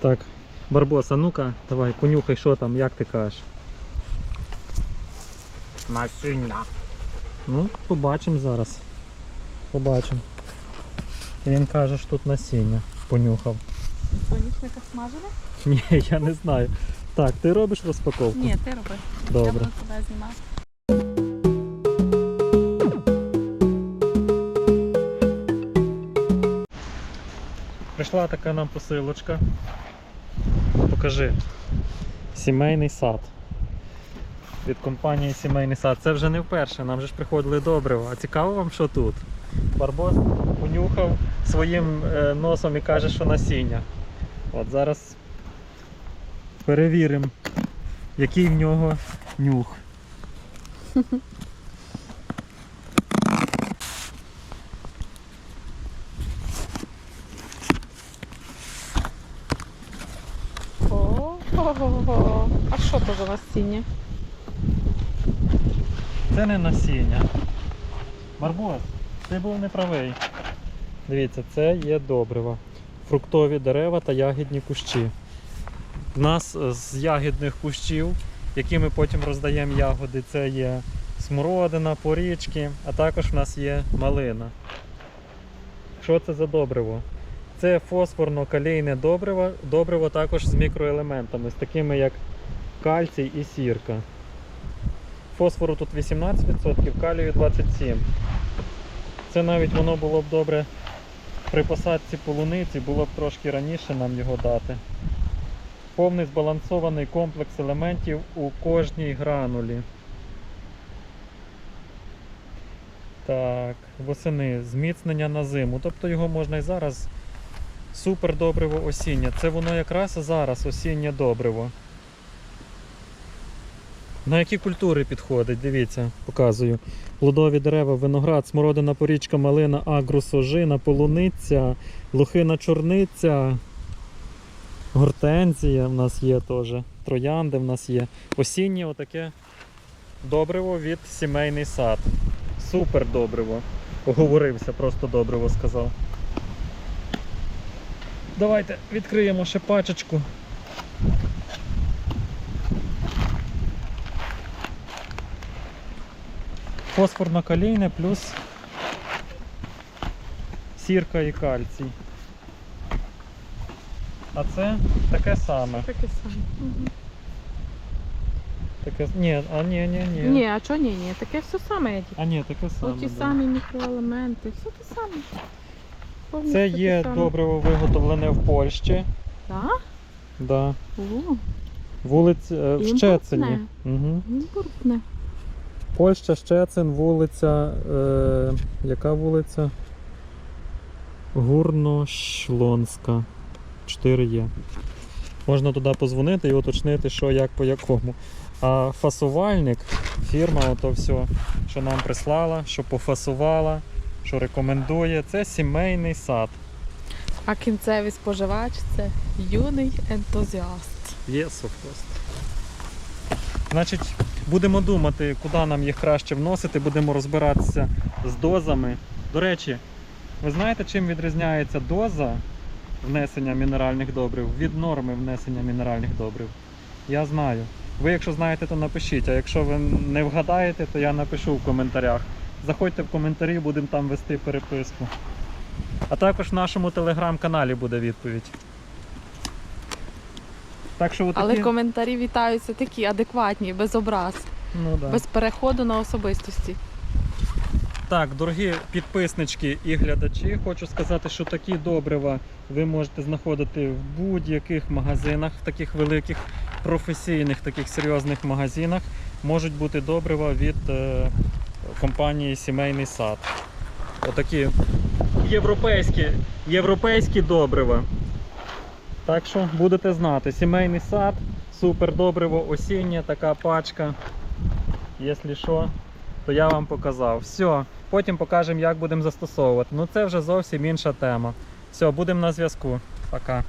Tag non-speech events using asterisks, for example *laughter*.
Так, Барбос, а ну-ка, давай, понюхай, що там, як ти кажеш. Насіння. Ну, побачимо зараз. Побачимо. Він каже, що тут насіння понюхав. Соняшника смажили? Ні, я не знаю. Так, ти робиш розпаковку? Ні, ти роби. Я Добре. буду тебе знімати. Прийшла така нам посилочка. Покажи. Сімейний сад. Від компанії Сімейний сад. Це вже не вперше, нам же ж приходили добриво. А цікаво вам, що тут? Барбос понюхав своїм е, носом і каже, що насіння. От зараз перевіримо, який в нього нюх. *laughs* А що то за насіння? Це не насіння. Барбос, ти був неправий. Дивіться, це є добрива. Фруктові дерева та ягідні кущі. У нас е, з ягідних кущів, які ми потім роздаємо ягоди, це є смородина, порічки, а також в нас є малина. Що це за добриво? Це фосфорно-калійне добриво, добриво також з мікроелементами, з такими як кальцій і сірка. Фосфору тут 18%, калію 27%. Це навіть воно було б добре при посадці полуниці, було б трошки раніше нам його дати. Повний збалансований комплекс елементів у кожній гранулі. Так, восени, зміцнення на зиму. Тобто його можна і зараз. Супер добриво осіннє. Це воно якраз зараз осіннє добриво. На які культури підходить? Дивіться, показую. Плодові дерева, виноград, смородина, порічка, малина, агрус, ожина, полуниця, лохина чорниця, гортензія в нас є теж, троянди в нас є. Осіннє отаке добриво від сімейний сад. Супер добриво. Оговорився, просто добриво сказав. Давайте відкриємо ще пачечку. Фосфорно-калійне плюс сірка і кальцій. А це таке саме. Таке саме. Угу. Таке... Ні, а ні, ні, ні. Ні, а чого ні, ні, таке все саме. А ні, таке саме. Ті да. самі мікроелементи, все те саме. Повністю Це є саме. добриво виготовлене в Польщі. Так? Да. О, Вулиця е, в Щецині. Угу. імпортне. Польща, Щецин, вулиця. Е, яка вулиця? Гурношлонська. 4 є. Можна туди позвонити і уточнити, що як по якому. А фасувальник, фірма, ото все, що нам прислала, що пофасувала, що рекомендує, це сімейний сад. А кінцевий споживач це юний ентузіаст. Yes, of course. Значить, будемо думати, куди нам їх краще вносити, будемо розбиратися з дозами. До речі, ви знаєте, чим відрізняється доза внесення мінеральних добрив від норми внесення мінеральних добрив? Я знаю. Ви, якщо знаєте, то напишіть, а якщо ви не вгадаєте, то я напишу в коментарях. Заходьте в коментарі, будемо там вести переписку. А також в нашому телеграм-каналі буде відповідь. Так що отакі... Але коментарі вітаються такі адекватні, без образ, ну, да. без переходу на особистості. Так, дорогі підписнички і глядачі, хочу сказати, що такі добрива ви можете знаходити в будь-яких магазинах, в таких великих професійних, таких серйозних магазинах. Можуть бути добрива від е, компанії Сімейний сад. Отакі європейські, європейські добрива. Так що будете знати, сімейний сад, супер добриво осіннє, така пачка. Якщо що, то я вам показав. Все, потім покажемо, як будемо застосовувати. Ну це вже зовсім інша тема. Все, будемо на зв'язку. Пока.